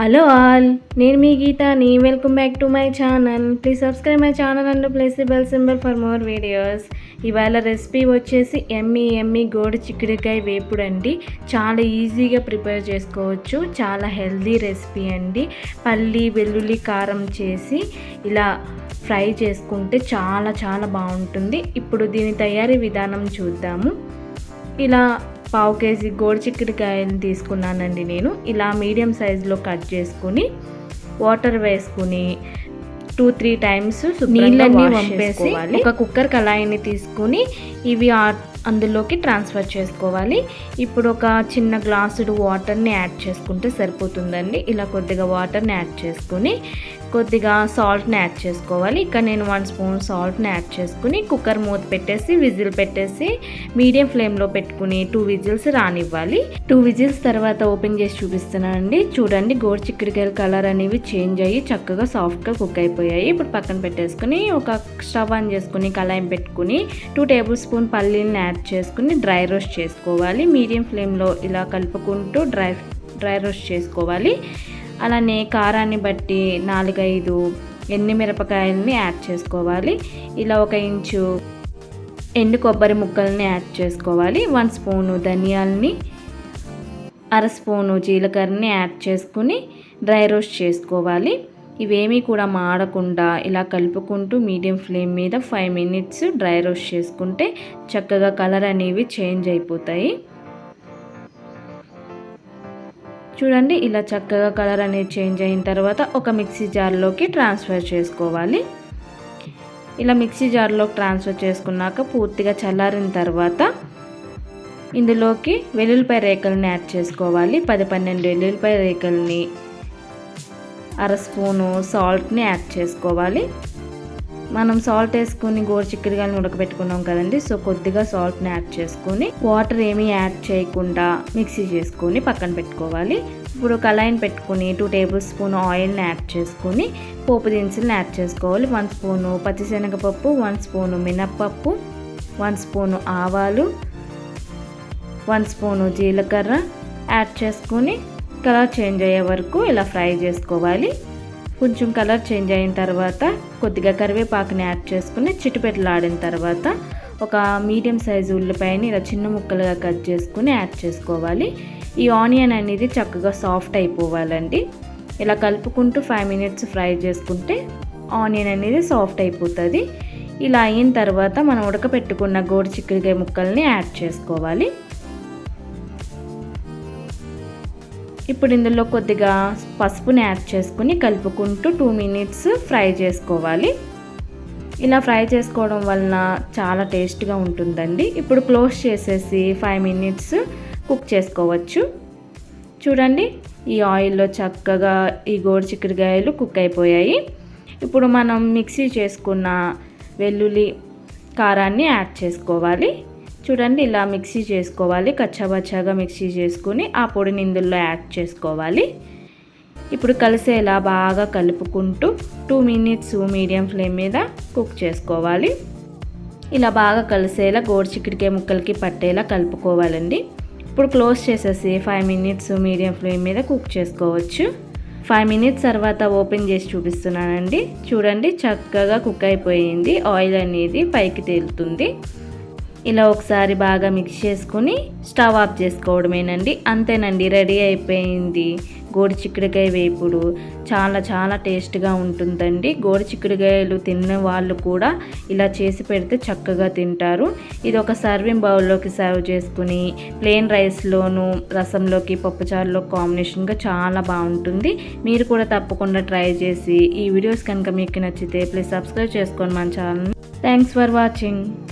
Hello all నేను మీ గీతాని. Welcome back to my channel please subscribe my channel and place the bell symbol for more videos ఇవాళ recipe వచ్చేసి ఎమ్మి ఎమ్మి గోడు చిక్కుడుకాయ వేపుడు అండి. చాలా ఈజీగా ప్రిపేర్ చేసుకోవచ్చు. చాలా హెల్దీ రెసిపీ అండి. పల్లి వెల్లుల్లి కారం చేసి ఇలా ఫ్రై చేసుకుంటే చాలా చాలా బాగుంటుంది. ఇప్పుడు దీని తయారీ విధానం చూద్దాము. ఇలా పావు కేజీ గోడు చిక్కుడుకాయలు తీసుకున్నానండి నేను. ఇలా మీడియం సైజులో కట్ చేసుకుని వాటర్ వేసుకుని టూ త్రీ టైమ్స్ నీళ్ళన్నీ వంపేసి ఒక కుక్కర్ కళాయిని తీసుకుని ఇవి అందులోకి ట్రాన్స్ఫర్ చేసుకోవాలి. ఇప్పుడు ఒక చిన్న గ్లాసుడు వాటర్ని యాడ్ చేసుకుంటే సరిపోతుందండి. ఇలా కొద్దిగా వాటర్ని యాడ్ చేసుకుని కొద్దిగా సాల్ట్ని యాడ్ చేసుకోవాలి. ఇక్కడ నేను వన్ స్పూన్ సాల్ట్ని యాడ్ చేసుకుని కుక్కర్ మూత పెట్టేసి విజిల్ పెట్టేసి మీడియం ఫ్లేమ్లో పెట్టుకుని టూ విజిల్స్ రానివ్వాలి. టూ విజిల్స్ తర్వాత ఓపెన్ చేసి చూపిస్తున్నానండి చూడండి గోడు చిక్కడికాయల కలర్ అనేవి చేంజ్ అయ్యి చక్కగా సాఫ్ట్గా కుక్ అయిపోయాయి. ఇప్పుడు పక్కన పెట్టేసుకుని ఒక స్టవ్ ఆన్ చేసుకుని కళాయి పెట్టుకుని టూ టేబుల్ స్పూన్ పల్లీలను యాడ్ చేసుకుని డ్రై రోస్ట్ చేసుకోవాలి. మీడియం ఫ్లేమ్లో ఇలా కలుపుకుంటూ డ్రై డ్రై రోస్ట్ చేసుకోవాలి. అలానే కారాన్ని బట్టి నాలుగైదు ఎన్ని మిరపకాయలని యాడ్ చేసుకోవాలి. ఇలా ఒక ఇంచు ఎండు కొబ్బరి ముక్కల్ని యాడ్ చేసుకోవాలి. వన్ స్పూను ధనియాలని అర స్పూను జీలకర్రని యాడ్ చేసుకుని డ్రై రోస్ట్ చేసుకోవాలి. ఇవేమీ కూడా మాడకుండా ఇలా కలుపుకుంటూ మీడియం ఫ్లేమ్ మీద ఫైవ్ మినిట్స్ డ్రై రోస్ట్ చేసుకుంటే చక్కగా కలర్ అనేవి చేంజ్ అయిపోతాయి. చూడండి ఇలా చక్కగా కలర్ అనేది చేంజ్ అయిన తర్వాత ఒక మిక్సీ జార్లోకి ట్రాన్స్ఫర్ చేసుకోవాలి. ఇలా మిక్సీ జార్లోకి ట్రాన్స్ఫర్ చేసుకున్నాక పూర్తిగా చల్లారిన తర్వాత ఇందులోకి వెల్లుల్లిపాయ రేకల్ని యాడ్ చేసుకోవాలి. పది పన్నెండు వెల్లుల్లిపాయ రేకల్ని అర స్పూను సాల్ట్ని యాడ్ చేసుకోవాలి. మనం సాల్ట్ వేసుకుని గోరు చిక్కుడుగాయలను ఉడకబెట్టుకున్నాం కదండి. సో కొద్దిగా సాల్ట్ని యాడ్ చేసుకొని వాటర్ ఏమీ యాడ్ చేయకుండా మిక్సీ చేసుకొని పక్కన పెట్టుకోవాలి. ఇప్పుడు కళాయిని పెట్టుకుని టూ టేబుల్ స్పూన్ ఆయిల్ని యాడ్ చేసుకుని పోపు దినుసులను యాడ్ చేసుకోవాలి. వన్ స్పూను పచ్చిశనగపప్పు వన్ స్పూను మినప్పప్పు వన్ స్పూను ఆవాలు వన్ స్పూను జీలకర్ర యాడ్ చేసుకుని కలర్ చేంజ్ అయ్యే వరకు ఇలా ఫ్రై చేసుకోవాలి. కొంచెం కలర్ చేంజ్ అయిన తర్వాత కొద్దిగా కరివేపాకుని యాడ్ చేసుకుని చిట్టుపెట్టలాడిన తర్వాత ఒక మీడియం సైజు ఉల్లిపాయని ఇలా చిన్న ముక్కలుగా కట్ చేసుకుని యాడ్ చేసుకోవాలి. ఈ ఆనియన్ అనేది చక్కగా సాఫ్ట్ అయిపోవాలండి. ఇలా కలుపుకుంటూ ఫైవ్ మినిట్స్ ఫ్రై చేసుకుంటే ఆనియన్ అనేది సాఫ్ట్ అయిపోతుంది. ఇలా అయిన తర్వాత మనం ఉడకపెట్టుకున్న గోడు చిక్కుడుకాయ ముక్కల్ని యాడ్ చేసుకోవాలి. ఇప్పుడు ఇందులో కొద్దిగా పసుపుని యాడ్ చేసుకుని కలుపుకుంటూ టూ మినిట్స్ ఫ్రై చేసుకోవాలి. ఇలా ఫ్రై చేసుకోవడం వలన చాలా టేస్ట్గా ఉంటుందండి. ఇప్పుడు క్లోజ్ చేసేసి ఫైవ్ మినిట్స్ కుక్ చేసుకోవచ్చు. చూడండి ఈ ఆయిల్లో చక్కగా ఈ గోడు చిక్కుడుకాయలు కుక్ అయిపోయాయి. ఇప్పుడు మనం మిక్సీ చేసుకున్న వెల్లుల్లి కారాన్ని యాడ్ చేసుకోవాలి. చూడండి ఇలా మిక్సీ చేసుకోవాలి. కచ్చాబచ్చాగా మిక్సీ చేసుకుని ఆ పొడిని ఇందులో యాడ్ చేసుకోవాలి. ఇప్పుడు కలిసేలా బాగా కలుపుకుంటూ టూ మినిట్స్ మీడియం ఫ్లేమ్ మీద కుక్ చేసుకోవాలి. ఇలా బాగా కలిసేలా గోడు ముక్కలకి పట్టేలా కలుపుకోవాలండి. ఇప్పుడు క్లోజ్ చేసేసి ఫైవ్ మినిట్స్ మీడియం ఫ్లేమ్ మీద కుక్ చేసుకోవచ్చు. ఫైవ్ మినిట్స్ తర్వాత ఓపెన్ చేసి చూపిస్తున్నానండి. చూడండి చక్కగా కుక్ అయిపోయింది. ఆయిల్ అనేది పైకి తేలుతుంది. ఇలా ఒకసారి బాగా మిక్స్ చేసుకుని స్టవ్ ఆఫ్ చేసుకోవడమేనండి. అంతేనండి రెడీ అయిపోయింది. గోడి చిక్కుడుకాయ వేపుడు చాలా చాలా టేస్ట్గా ఉంటుందండి. గోడి చిక్కుడుకాయలు తిన్న వాళ్ళు కూడా ఇలా చేసి పెడితే చక్కగా తింటారు. ఇది ఒక సర్వింగ్ బౌల్లోకి సర్వ్ చేసుకుని ప్లెయిన్ రైస్లోను రసంలోకి పప్పుచారులో కాంబినేషన్గా చాలా బాగుంటుంది. మీరు కూడా తప్పకుండా ట్రై చేసి ఈ వీడియోస్ కనుక మీకు నచ్చితే ప్లీజ్ సబ్స్క్రైబ్ చేసుకోండి మన ఛానల్ థ్యాంక్స్ ఫర్ వాచింగ్